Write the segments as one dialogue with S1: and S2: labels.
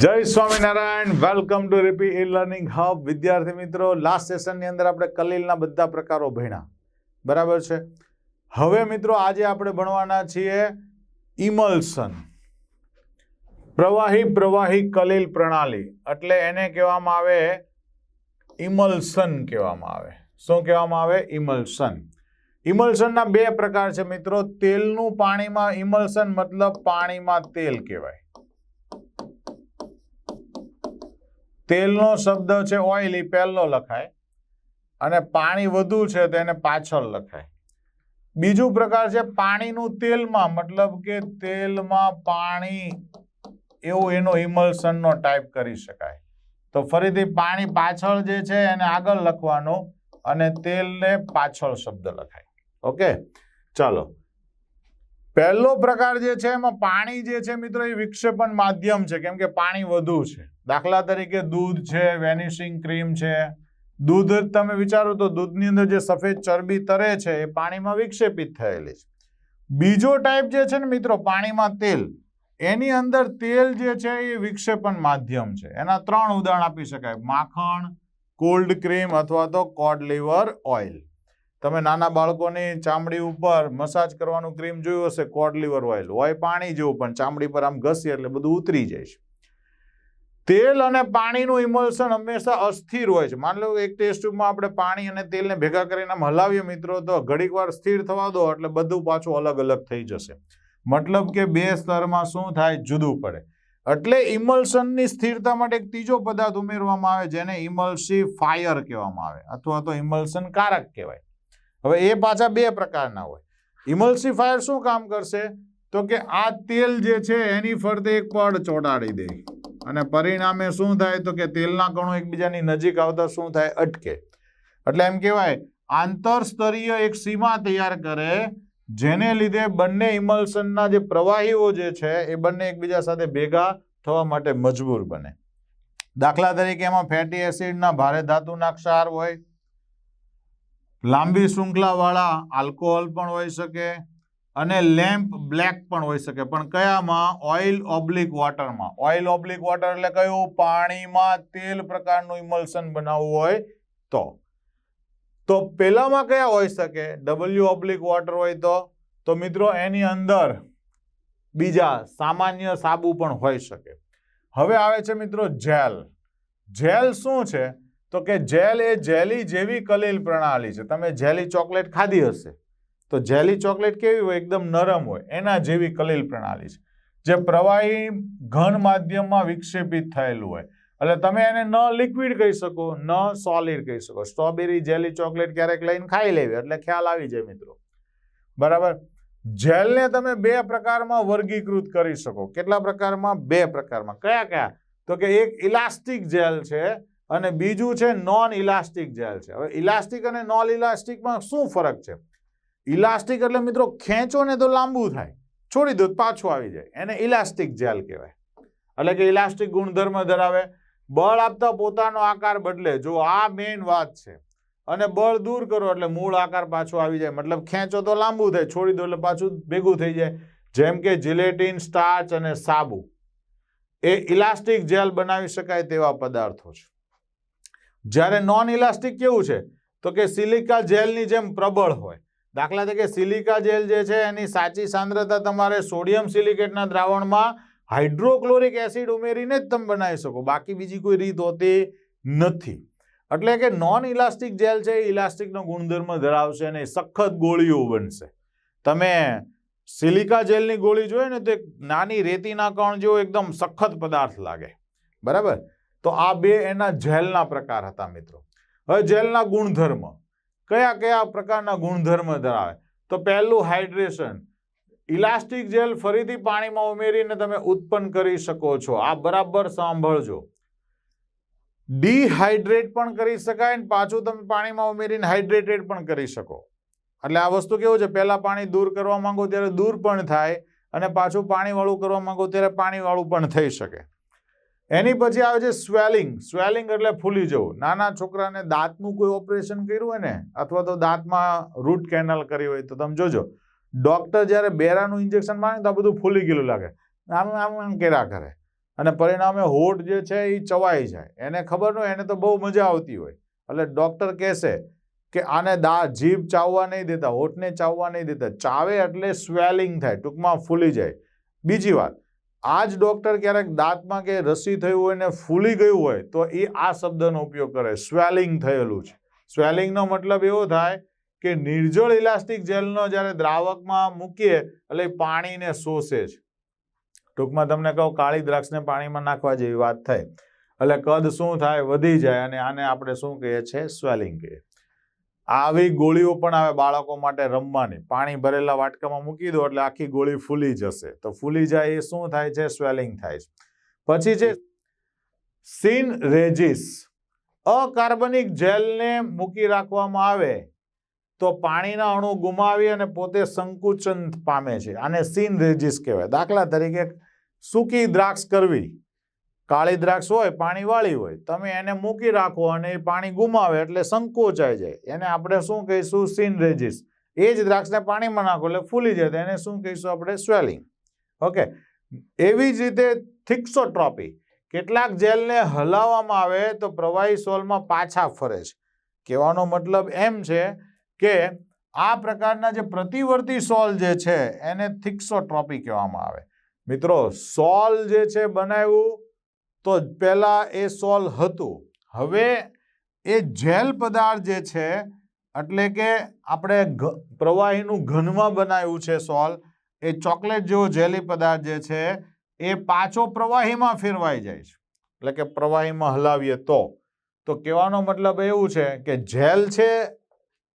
S1: Jai Swaminarayan. Welcome to Ripi e learning hub વિદ્યાર્થી મિત્રો last સેશનની અંદર આપણે કલીલના બધા પ્રકારો ભણ્યા. બરાબર છે? હવે મિત્રો, આજે આપણે ભણવાના છીએ ઇમલ્સન. પ્રવાહી પ્રવાહી કલીલ પ્રણાલી. એટલે એને કહેવામાં આવે ઇમલ્સન કહેવામાં આવે. શું કહેવામાં આવે? ઇમલ્સન. ઇમલ્સનના બે પ્રકાર છે મિત્રો. તેલનું પાણીમાં ઇમલ્શન મતલબ પાણીમાં તેલ કહેવાય. તેલનો શબ્દ છે ઓઇલી પહેલો લખાય. અને પાણી વધુ છે તો એને પાછળ લખાય. બીજું પ્રકાર છે પાણીનું તેલમાં, મતલબ કે તેલમાં પાણી, એવું એનો ઇમલ્શનનો ટાઈપ કરી શકાય. તો ફરીથી પાણી પાછળ જે છે એને આગળ લખવાનું અને તેલને પાછળ શબ્દ લખાય. ઓકે, ચાલો. પહેલો પ્રકાર જે છે એમાં પાણી જે છે મિત્રો એ વિક્ષેપણ માધ્યમ છે, કેમ કે પાણી વધુ છે. દાખલા તરીકે દૂધ છે, વેનિશિંગ ક્રીમ છે. દૂધ તમે વિચારો તો દૂધની અંદર જે સફેદ ચરબી તરે છે એ પાણીમાં વિક્ષેપિત થયેલી છે. બીજો ટાઈપ જે છે ને મિત્રો પાણીમાં તેલ, એની અંદર તેલ જે છે એ વિક્ષેપણ માધ્યમ છે. એના ત્રણ ઉદાહરણ આપી શકાય. માખણ કોલ્ડ ક્રીમ અથવા તો કોડ લીવર ઓઇલ તમે નાના બાળકોની ચામડી ઉપર મસાજ કરવાનું ક્રીમ જોયું હશે, કોડ લીવર ઓઇલ. હોય પાણી જેવું, પણ ચામડી પર આમ ઘસીએ એટલે બધું ઉતરી જાય છે. તેલ અને પાણીનું ઇમલ્સન હંમેશા અસ્થિર હોય છે. માની લો એક ટેસ્ટ આપણે પાણી અને તેલને ભેગા કરીને આમ હલાવીએ મિત્રો, તો ઘડીક વાર સ્થિર થવા દો એટલે બધું પાછું અલગ અલગ થઈ જશે. મતલબ કે બે સ્તરમાં શું થાય? જુદું પડે. એટલે ઇમલ્સનની સ્થિરતા માટે એક ત્રીજો પદાર્થ ઉમેરવામાં આવે, જેને ઇમલ્સી ફાયર કહેવામાં આવે, અથવા તો ઇમલ્સન કારક કહેવાય. હવે એ પાછા બે પ્રકારના હોય. ઇમલ્સિફાયર શું કામ કરશે? તો કે આ તેલ જે છે એની ફરતે એક પડ ચોંટાડી દે. અને પરિણામે શું થાય? તો કે તેલના કણો એકબીજાની નજીક આવતા શું થાય? અટકે. એટલે એમ કહેવાય, આંતરસ્તરીય એક સીમા તૈયાર કરે, જેને લીધે બંને ઇમલ્સનના જે પ્રવાહીઓ જે છે એ બંને એકબીજા સાથે ભેગા થવા માટે મજબૂર બને. દાખલા તરીકે એમાં ફેટી એસિડના ભારે ધાતુના ક્ષાર હોય લાંબી શૃંખલાવાળા આલ્કોહોલ પણ હોઈ શકે અને લેમ્પ બ્લેક પણ હોઈ શકે. પણ કયામાં? ઓઇલ ઓબ્લિક વોટરમાં ઓઇલ ઓબ્લિક વોટર એટલે કયું? પાણીમાં તેલ પ્રકારનું ઇમલ્સન બનાવવું હોય તો. તો પહેલામાં કયા હોઈ શકે? ડબલ્યુ ઓબ્લિક વોટર હોય તો. તો મિત્રો એની અંદર બીજા સામાન્ય સાબુ પણ હોઈ શકે. હવે આવે છે મિત્રો જેલ જેલ શું છે? તો કે જેલ એ જેલી જેવી કલીલ પ્રણાલી છે. તમે જેલી ચોકલેટ ખાધી હશે. તો જેલી ચોકલેટ કેવી હોય? એકદમ નરમ હોય. એના જેવી કલીલ પ્રણાલી છે. જે પ્રવાહી ઘન માધ્યમમાં વિક્ષેપિત થયેલું હોય. એટલે તમે એને ન લિક્વિડ કહી શકો, ન સોલિડ કહી શકો. સ્ટ્રોબેરી જેલી ચોકલેટ ક્યારેક લઈને ખાઈ લેવી. એટલે ખ્યાલ આવી જાય મિત્રો. બરાબર? જેલને તમે બે પ્રકારમાં વર્ગીકૃત કરી શકો. કેટલા પ્રકારમાં? બે પ્રકારમાં. કયા કયા? તો કે એક ઇલાસ્ટિક જેલ છે અને બીજું છે નોન ઇલાસ્ટિક જેલ છે. હવે ઇલાસ્ટિક અને નોન ઇલાસ્ટિકમાં શું ફરક છે? ઇલાસ્ટિક એટલે મિત્રો ખેંચો ને તો લાંબુ થાય. છોડી દો, પાછું આવી જાય. એને ઇલાસ્ટિક જેલ કહેવાય. એટલે કે ઇલાસ્ટિક ગુણધર્મ ધરાવે. બળ આપતા પોતાનો આકાર બદલે. જો આ મેઇન વાત છે. અને બળ દૂર કરો એટલે મૂળ આકાર પાછો આવી જાય. મતલબ ખેંચો તો લાંબુ થાય. છોડી દો એટલે પાછું ભેગું થઈ જાય. જેમ કે જિલેટિન સ્ટાર્ચ અને સાબુ. એ ઇલાસ્ટિક જેલ બનાવી શકાય તેવા પદાર્થો છે. જ્યારે નોન ઇલાસ્ટિક કેવું છે? તો કે સિલિકા જેલની જેમ પ્રબળ હોય. દાખલા તરીકે સિલિકા જેલ જે છે, એની સાચી સાંદ્રતા તમારે સોડિયમ સિલિકેટના દ્રાવણમાં હાઇડ્રોક્લોરિક એસિડ ઉમેરીને જ તમે બનાવી શકો. બાકી બીજી કોઈ રીત હોતી નથી. એટલે કે નોન ઇલાસ્ટિક જેલ છે, એ ઇલાસ્ટિકનો ગુણધર્મ ધરાવશે અને સખત ગોળીઓ બનશે. તમે સિલિકા જેલની ગોળી જોઈએ ને તો નાની રેતીના કણ જેવો એકદમ સખત પદાર્થ લાગે. બરાબર? તો આ બે એના જેલના પ્રકાર હતા મિત્રો. હવે જેલના ગુણધર્મ. કયા કયા પ્રકારના ગુણધર્મ ધરાવે? તો પહેલું હાઇડ્રેશન. ઇલાસ્ટિક જેલ ફરીથી પાણીમાં ઉમેરીને તમે ઉત્પન્ન કરી શકો છો. આ બરાબર સાંભળજો. ડિહાઇડ્રેટ પણ કરી શકાય ને પાછું તમે પાણીમાં ઉમેરીને હાઇડ્રેટેડ પણ કરી શકો. એટલે આ વસ્તુ કેવું છે? પહેલાં પાણી દૂર કરવા માંગો ત્યારે દૂર પણ થાય અને પાછું પાણીવાળું કરવા માંગો ત્યારે પાણીવાળું પણ થઈ શકે. એની પછી આવે છે સ્વેલિંગ. સ્વેલિંગ એટલે ફૂલી જવું. નાના છોકરાને દાંતનું કોઈ ઓપરેશન કર્યું હોય ને, અથવા તો દાંતમાં રૂટ કેનલ કરી હોય તો તમે જોજો. ડોક્ટર જ્યારે બેરાનું ઇન્જેક્શન મારે તો આ બધું ફૂલી ગયેલું લાગે. આમ આમ આમ કેરા કરે. અને પરિણામે હોઠ જે છે એ ચવાઈ જાય. એને ખબર ન હોય, એને તો બહુ મજા આવતી હોય. એટલે ડૉક્ટર કહેશે કે આને દા, જીભ ચાવવા નહીં દેતા, હોઠને ચાવવા નહીં દેતા. ચાવે એટલે સ્વેલિંગ થાય. ટૂંકમાં ફૂલી જાય. બીજી વાત. આ જ ડૉક્ટર ક્યારેક દાંતમાં કે રસી થયું હોય ને ફૂલી ગયું હોય, તો એ આ શબ્દનો ઉપયોગ કરે. સ્વેલિંગ થયેલું છે. સ્વેલિંગનો મતલબ એવો થાય કે નિર્જળ ઇલાસ્ટિક જેલનો જ્યારે દ્રાવકમાં મૂકીએ, એટલે પાણીને શોષે છે. ટૂંકમાં તમને કહું, કાળી દ્રાક્ષને પાણીમાં નાખવા જેવી વાત થાય. એટલે કદ શું થાય, વધી જાય અને આને આપણે શું કહીએ છીએ? સ્વેલિંગ કહીએ. આવી ગોળીઓ પણ આવે બાળકો માટે રમવાની. પાણી ભરેલા વાટકામાં મૂકી દો એટલે આખી ગોળી ફૂલી જશે. તો ફૂલી જાય એ શું થાય છે? સ્વેલિંગ થાય છે. પછી છે સિન રેજિસ. અકાર્બનિક જેલને મૂકી રાખવામાં આવે તો પાણીના અણુ ગુમાવી અને પોતે સંકુચન પામે છે. આને સિન રેજિસ કહેવાય. દાખલા તરીકે સૂકી દ્રાક્ષ કરવી. કાળી દ્રાક્ષ હોય પાણીવાળી હોય, તમે એને મૂકી રાખો અને એ પાણી ગુમાવે એટલે સંકોચાઈ જાય. એને આપણે શું કહીશું? સીન રેજિસ એ જ દ્રાક્ષને પાણીમાં નાખો એટલે ફૂલી જાય. એને શું કહીશું આપણે? સ્વેલિંગ ઓકે એવી જ રીતે થિક્સોટ્રોપી. કેટલાક જેલને હલાવવામાં આવે તો પ્રવાહી સોલમાં પાછા ફરે છે. કહેવાનો મતલબ એમ છે કે આ પ્રકારના જે પ્રતિવર્તી સોલ જે છે, એને થિક્સોટ્રોપી કહેવામાં આવે. મિત્રો, સોલ જે છે બનાવ્યું તો પહેલા એ સોલ હતું. હવે એ જેલ પદાર્થ જે છે, એટલે કે આપણે પ્રવાહીનું ઘનમાં બનાવ્યું છે સોલ, એ ચોકલેટ જેવો જેલી પદાર્થ જે છે, એ પાછો પ્રવાહીમાં ફેરવાઈ જાય છે. એટલે કે પ્રવાહીમાં હલાવીએ તો. તો કહેવાનો મતલબ એવું છે કે જેલ છે,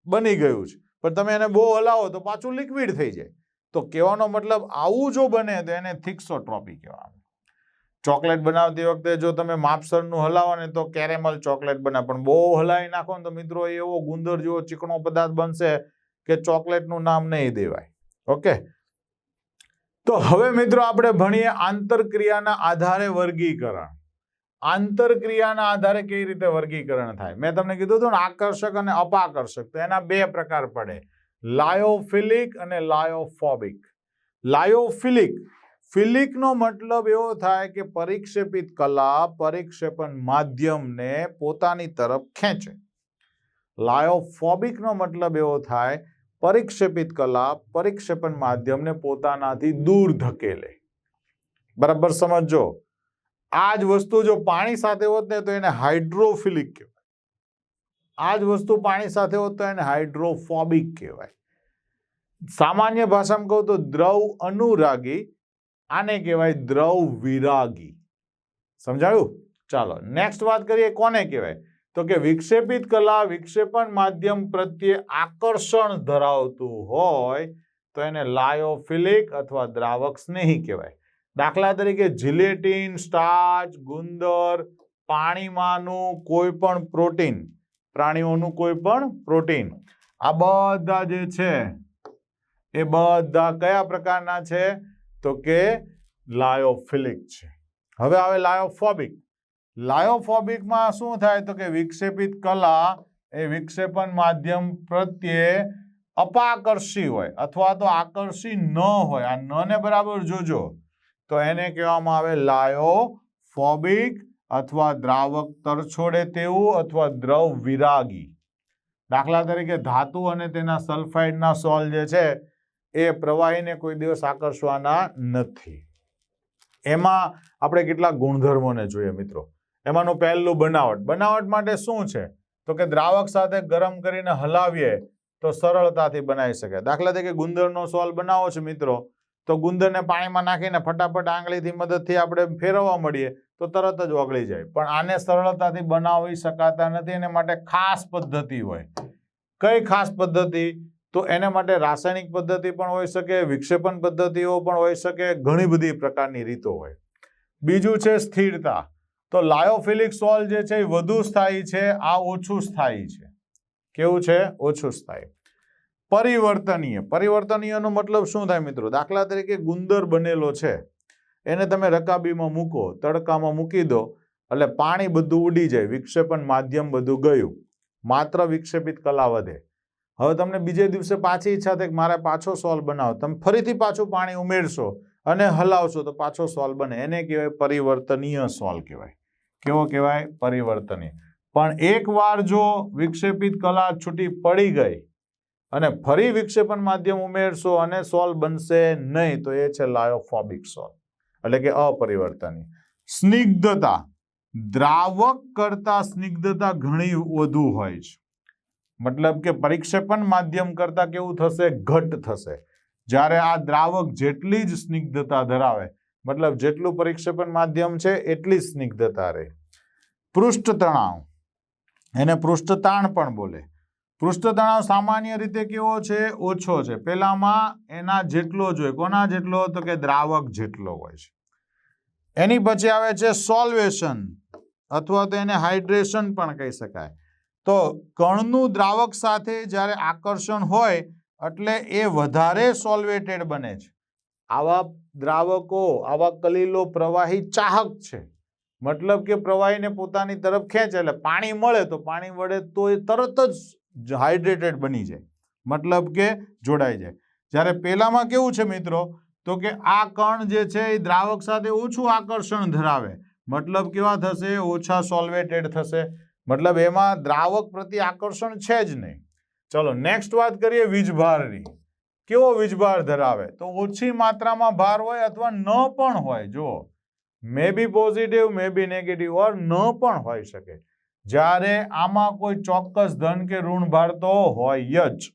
S1: બની ગયું છે. પણ તમે એને બહુ હલાવો તો પાછું લિક્વિડ થઈ જાય. તો કહેવાનો મતલબ આવું જો બને તો એને થિક્સોટ્રોપી કહેવામાં ચોકલેટ બનાવતી વખતે જો તમે માપસરનું હલાવો ને તો કેરેમલ ચોકલેટ બને. પણ બહુ હલાવી નાખો ને તો મિત્રો એવો ગુંદર જેવો ચીકણો પદાર્થ બનશે કે ચોકલેટનું નામ નહીં દેવાય. ઓકે? તો હવે મિત્રો આપણે ભણીએ આંતરક્રિયાના આધારે વર્ગીકરણ. આંતરક્રિયાના આધારે કેવી રીતે વર્ગીકરણ થાય? મેં તમને કીધું હતું ને, આકર્ષક અને અપાકર્ષક. તો એના બે પ્રકાર પડે. લાયોફિલિક અને લાયોફોબિક. લાયોફિલિક ફિલિકનો મતલબ એવો થાય કે પરિક્ષેપિત કલા પરિક્ષેપણ માધ્યમને પોતાની તરફ ખેંચે. લાયોફોબિકનો મતલબ એવો થાય, પરિક્ષેપિત કલા પરિક્ષેપણ માધ્યમને પોતાનાથી દૂર ધકેલે. બરાબર સમજો આ જ વસ્તુ જો પાણી સાથે હોત ને તો એને હાઇડ્રોફિલિક કહેવાય. આ જ વસ્તુ પાણી સાથે હોત તો એને હાઇડ્રોફોબિક કહેવાય. સામાન્ય ભાષામાં કહું તો દ્રવ અનુરાગી આને કહેવાય દ્રવ વિરાગી. સમજાયું? ચાલો નેક્સ્ટ વાત કરીએ કોને કહેવાય? તો કે વિક્ષેપિત કલા વિક્ષેપણ માધ્યમ પ્રત્યે આકર્ષણ ધરાવતું હોય તો એને લાયોફિલિક અથવા દ્રાવક સ્નેહી કહેવાય. દાખલા તરીકે જિલેટીન, સ્ટાર્ચ, ગુંદર, પાણીમાંનું કોઈ પણ પ્રોટીન, પ્રાણીઓનું કોઈ પણ પ્રોટીન. આ બધા જે છે, એ બધા કયા પ્રકારના છે? તો કે લાયોફિલિક છે. હવે આવે લાયોફોબિક. લાયોફોબિકમાં શું થાય તો કે વિક્ષેપિત કલા એ વિક્ષેપણ માધ્યમ પ્રત્યે અપાકર્ષી હોય અથવા તો આકર્ષી ન હોય. આ ન ને બરાબર જોજો. તો એને કહેવામાં આવે લાયોફોબિક અથવા દ્રાવક તરછોડે તેવું અથવા દ્રવ વિરાગી દાખલા તરીકે ધાતુ અને તેના સલ્ફાઇડના સોલ જે છે એ પ્રવાહીને કોઈ દિવસ આકર્ષવાના નથી. એમાં આપણે કેટલાક ગુણધર્મોને જોઈએ મિત્રો? એમાંનું પહેલું બનાવટ. બનાવટ માટે શું છે? તો કે દ્રાવક સાથે ગરમ કરીને હલાવીએ તો સરળતાથી બનાવી શકે દાખલા તરીકે ગુંદરનો સોલ બનાવો છે મિત્રો, તો ગુંદરને પાણીમાં નાખીને ફટાફટ આંગળીથી મદદથી આપણે ફેરવવા મળીએ તો તરત જ ઓગળી જાય. પણ આને સરળતાથી બનાવી શકાતા નથી, એને માટે ખાસ પદ્ધતિ હોય. કઈ ખાસ પદ્ધતિ? તો એના માટે રાસાયણિક પદ્ધતિ પણ હોઈ શકે, વિક્ષેપણ પદ્ધતિઓ પણ હોઈ શકે, ઘણી બધી પ્રકારની રીતો હોય. બીજું છે સ્થિરતા. તો લાયોફિલિક સોલ જે છે એ વધુ સ્થાયી છે, આ ઓછું સ્થાયી છે. કેવું છે? ઓછું સ્થાયી. પરિવર્તનીય. પરિવર્તનીયનો મતલબ શું થાય મિત્રો? દાખલા તરીકે ગુંદર બનેલો છે. એને તમે રકાબીમાં મૂકો, તડકામાં મૂકી દો, એટલે પાણી બધું ઉડી જાય, વિક્ષેપણ માધ્યમ બધું ગયું. માત્ર વિક્ષેપિત કલા વધે. હવે તમને બીજે દિવસે પાછી ઈચ્છા થાય કે મારે પાછો સોલ્વ બનાવો. તમે ફરીથી પાછું પાણી ઉમેરશો અને હલાવશો તો પાછો સોલ્વ બને. એને કહેવાય પરિવર્તનીય સોલ કહેવાય. કેવો કહેવાય? પરિવર્તનીય. પણ એકવાર જો વિક્ષેપિત કલા છૂટી પડી ગઈ અને ફરી વિક્ષેપણ માધ્યમ ઉમેરશો અને સોલ્વ બનશે નહીં, તો એ છે લાયોફોબિક સોલ. એટલે કે અપરિવર્તનીય. સ્નિગ્ધતા. દ્રાવક કરતા સ્નિગ્ધતા ઘણી વધુ હોય છે. મતલબ કે પરિક્ષેપણ માધ્યમ કરતાં કેવું થશે? ઘટ થશે. જ્યારે આ દ્રાવક જેટલી જ સ્નિગ્ધતા ધરાવે, મતલબ જેટલું પરિક્ષેપણ માધ્યમ છે, એટલી સ્નિગ્ધતા રહે. પૃષ્ઠ તણાવ. એને પૃષ્ઠ તાણ પણ બોલે. પૃષ્ઠ તણાવ સામાન્ય રીતે કેવો છે? ઓછો છે. પેલામાં એના જેટલો જ હોય. કોના જેટલો? તો કે દ્રાવક જેટલો હોય છે. એની પછી આવે છે સોલ્વેશન અથવા તો એને હાઇડ્રેશન પણ કહી શકાય. તો કણનું દ્રાવક સાથે જ્યારે આકર્ષણ હોય, એટલે એ વધારે સોલ્વેટેડ બને છે. આવા દ્રાવકો, આવા કલીલો પ્રવાહી ચાહક છે. મતલબ કે પ્રવાહીને પોતાની તરફ ખેંચે, એટલે પાણી મળે તો પાણી વડે તો એ તરત જ હાઇડ્રેટેડ બની જાય. મતલબ કે જોડાઈ જાય. જ્યારે પહેલામાં કેવું છે મિત્રો? તો કે આ કણ જે છે એ દ્રાવક સાથે ઓછું આકર્ષણ ધરાવે. મતલબ કેવા થશે? ઓછા સોલ્વેટેડ થશે. મતલબ એમાં દ્રાવક પ્રત્યે આકર્ષણ છે જ નહીં. ચલો નેક્સ્ટ વાત કરીએ વીજભારની. કેવો વીજભાર ધરાવે? તો ઓછી માત્રામાં ભાર હોય અથવા ન પણ હોય, જુઓ. મે બી પોઝિટિવ મે બી નેગેટિવ ઓર ન પણ હોઈ શકે. જ્યારે આમાં કોઈ ચોક્કસ ધન કે ઋણ ભાર તો હોય જ.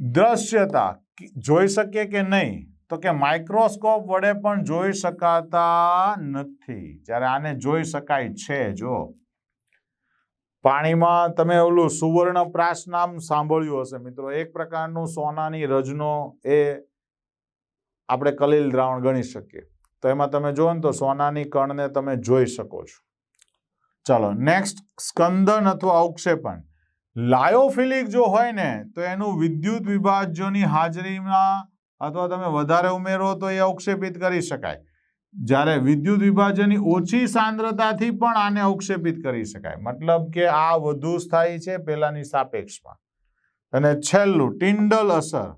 S1: દ્રશ્યતા જોઈ શકીએ કે નહીં? તો કે માઇક્રોસ્કોપ વડે પણ જોઈ શકાતા નથી. જ્યારે આને જોઈ શકાય છે જો પાણીમાં તમે ઓલું સુવર્ણપ્રાશ નામ સાંભળ્યું હશે મિત્રો. એક પ્રકારનું સોનાની રજનો એ આપણે કલીલ દ્રાવણ ગણી શકીએ. તો એમાં તમે જુઓ ને તો સોનાની કણને તમે જોઈ શકો છો. ચાલો નેક્સ્ટ સ્કંદન અથવા અવક્ષેપણ લાયોફિલિક જો હોય ને, તો એનું વિદ્યુત વિભાજ્યોની હાજરીમાં અથવા તમે વધારે ઉમેરો તો એ અવક્ષેપિત કરી શકાય. જ્યારે વિદ્યુત વિભાજનની ઓછી સાંદ્રતાથી પણ આને અવક્ષેપિત કરી શકાય. મતલબ કે આ વધુ સ્થાયી છે પહેલાની સાપેક્ષમાં. અને છેલ્લું, ટિન્ડલ અસર.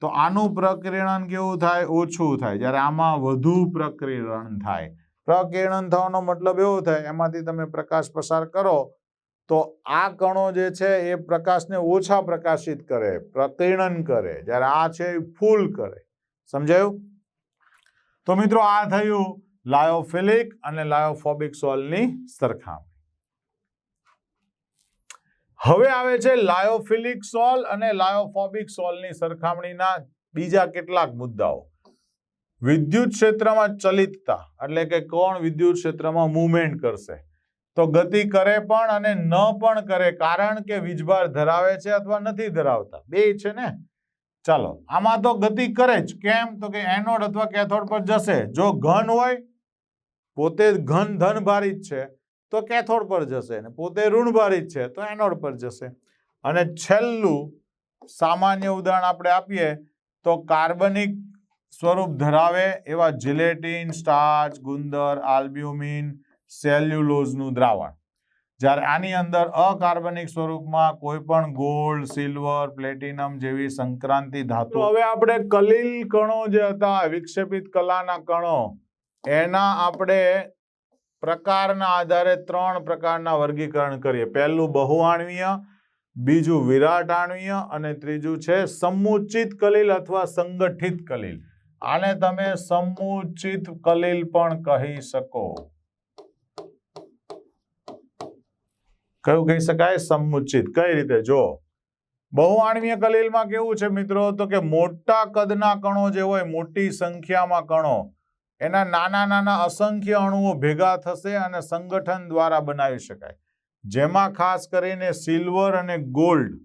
S1: તો આનું પ્રકિરણન કેવું થાય? ઓછું થાય. જ્યારે આમાં વધુ પ્રકિરણન થાય. પ્રકિરણન થવાનો મતલબ એવો થાય, એમાંથી તમે પ્રકાશ પસાર કરો, તો આ કણો જે છે એ પ્રકાશને ઓછા પ્રકાશિત કરે, પ્રકીર્ણન કરે. જ્યારે આ છે એ ફૂલ કરે. સમજાયું? તો મિત્રો આ થયું લાયોફિલિક અને લાયોફોબિક સોલની સરખામણી. હવે આવે છે લાયોફિલિક સોલ અને લાયોફોબિક સોલની સરખામણીના બીજા કેટલાક મુદ્દાઓ. વિદ્યુત ક્ષેત્રમાં ચલિતતા, એટલે કે કોણ વિદ્યુત ક્ષેત્રમાં મુવમેન્ટ કરશે. તો ગતિ કરે પણ અને ન પણ કરે, કારણ કે વીજભાર ધરાવે છે અથવા નથી ધરાવતા. બે છે ને? ચાલો. આમાં તો ગતિ કરે જ. કેમ? તો કે એનોડ અથવા કેથોડ પર જશે. જો ઘન હોય, પોતે ઘન ધન ભારિત છે. તો કેથોડ પર જશે અને પોતે ઋણ ભારિત છે. તો એનોડ પર જશે. અને છેલ્લું સામાન્ય ઉદાહરણ આપણે આપીએ તો કાર્બનિક સ્વરૂપ ધરાવે એવા જિલેટિન સ્ટાર્ચ ગુંદર આલ્બ્યુમિન સેલ્યુલોઝનું દ્રાવણ. જ્યારે આની અંદર અકાર્બનિક સ્વરૂપમાં કોઈ પણ ગોલ્ડ, સિલ્વર, પ્લેટિનમ જેવી સંક્રાંતિ ધાતુ હવે આપણે કલીલ કણો જે હતા, વિક્ષેપિત કલાના કણો, એના આપણે પ્રકારના આધારે ત્રણ પ્રકારના વર્ગીકરણ કરીએ. પહેલું બહુઆણવીય, બીજું વિરાટ આણવીય અને ત્રીજું છે સમુચિત કલીલ અથવા સંગઠિત કલીલ. આને તમે સમુચિત કલીલ પણ કહી શકો. કયું કહી શકાય? સમુચિત. કઈ રીતે? જો બહુઆણવીય કલીલમાં કેવું છે મિત્રો? તો કે મોટા કદના કણો જે હોય, મોટી સંખ્યામાં કણો, એના નાના નાના અસંખ્ય અણુઓ ભેગા થશે અને સંગઠન દ્વારા બનાવી શકાય. જેમાં ખાસ કરીને સિલ્વર અને ગોલ્ડ,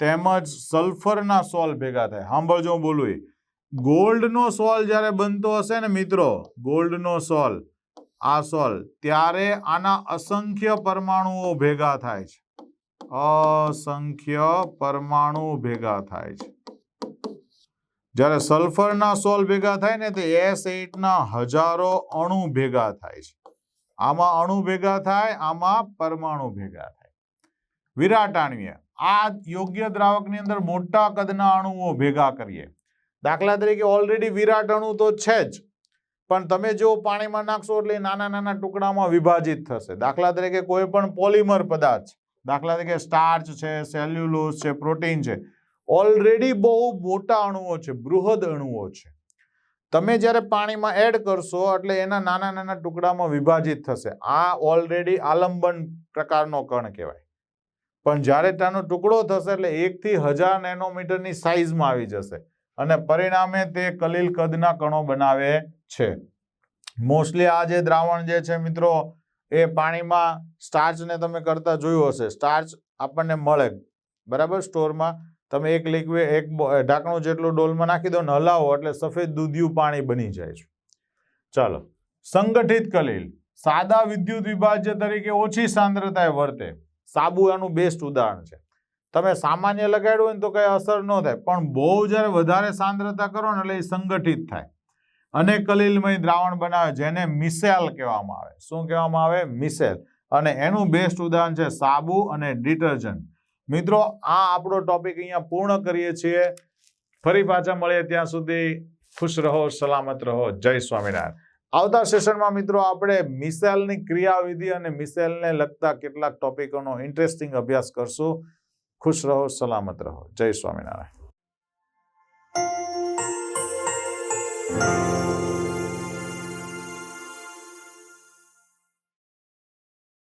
S1: તેમજ સલ્ફરના સોલ ભેગા થાય. સાંભળજો બોલું ગોલ્ડનો સોલ જ્યારે બનતો હશે ને મિત્રો? ગોલ્ડનો સોલ. આ સોલ. ત્યારે આના અસંખ્ય પરમાણુઓ ભેગા થાય છે. અસંખ્ય પરમાણુ ભેગા થાય છે. જ્યારે સલ્ફરના સોલ ભેગા થાય ને તો એસ ના હજારો અણુ ભેગા થાય છે. આમાં અણુ ભેગા થાય, આમાં પરમાણુ ભેગા થાય. વિરાટ આણવીય આ યોગ્ય દ્રાવકની અંદર મોટા કદના અણુઓ ભેગા કરીએ. દાખલા તરીકે ઓલરેડી વિરાટ અણુ તો છે જ. પણ તમે જો પાણીમાં નાખશો એટલે નાના નાના ટુકડામાં વિભાજિત થશે. દાખલા તરીકે કોઈ પણ પોલિમર પદાર્થ, દાખલા તરીકે સ્ટાર્ચ છે સેલ્યુલોઝ છે પ્રોટીન છે ઓલરેડી બહુ મોટા અણુઓ છે, બૃહદ અણુઓ છે. તમે જ્યારે પાણીમાં એડ કરશો એટલે એના નાના નાના ટુકડામાં વિભાજિત થશે. આ ઓલરેડી આલંબન પ્રકારનો કણ કહેવાય. પણ જ્યારે તેનો ટુકડો થશે એટલે એકથી હજાર નેનોમીટરની સાઇઝમાં આવી જશે. અને પરિણામે તે કલીલ કદના કણો બનાવે છે. મોસ્ટલી આ જે દ્રાવણ જે છે મિત્રો, એ પાણીમાં સ્ટાર્ચને તમે કરતા જોયું હશે. સ્ટાર્ચ આપણને મળે. બરાબર? સ્ટોરમાં તમે એક લિક્વિડ એક ઢાંકણું જેટલું ડોલમાં નાખી દો હલાવો એટલે સફેદ દૂધિયું પાણી બની જાય છે. ચાલો. સંગઠિત કલીલ. સાદા વિદ્યુત વિભાજ્ય તરીકે ઓછી સાંદ્રતાએ વર્તે. સાબુ એનું બેસ્ટ ઉદાહરણ છે. તમે સામાન્ય લગાડ્યું હોય ને તો કંઈ અસર ન થાય. પણ બહુ જ્યારે વધારે સાંદ્રતા કરો ને એટલે એ સંગઠિત થાય. અને કલીલમય દ્રાવણ બનાવે, જેને મિસેલ કહેવામાં આવે. શું કહેવામાં આવે? મિસેલ. અને એનું બેસ્ટ ઉદાહરણ છે સાબુ અને ડિટર્જન્ટ. મિત્રો, આ આપણો ટોપિક અહીંયા પૂર્ણ કરીએ છીએ. ફરી પાછા મળીએ ત્યાં સુધી. ખુશ રહો, સલામત રહો. જય સ્વામિનારાયણ. આવતા સેશનમાં મિત્રો, આપણે મિસેલની ક્રિયાવિધિ અને મિસેલને લગતા કેટલાક ટોપિકોનો ઇન્ટરેસ્ટિંગ અભ્યાસ કરશું. ખુશ રહો, સલામત રહો. જય સ્વામિનારાયણ.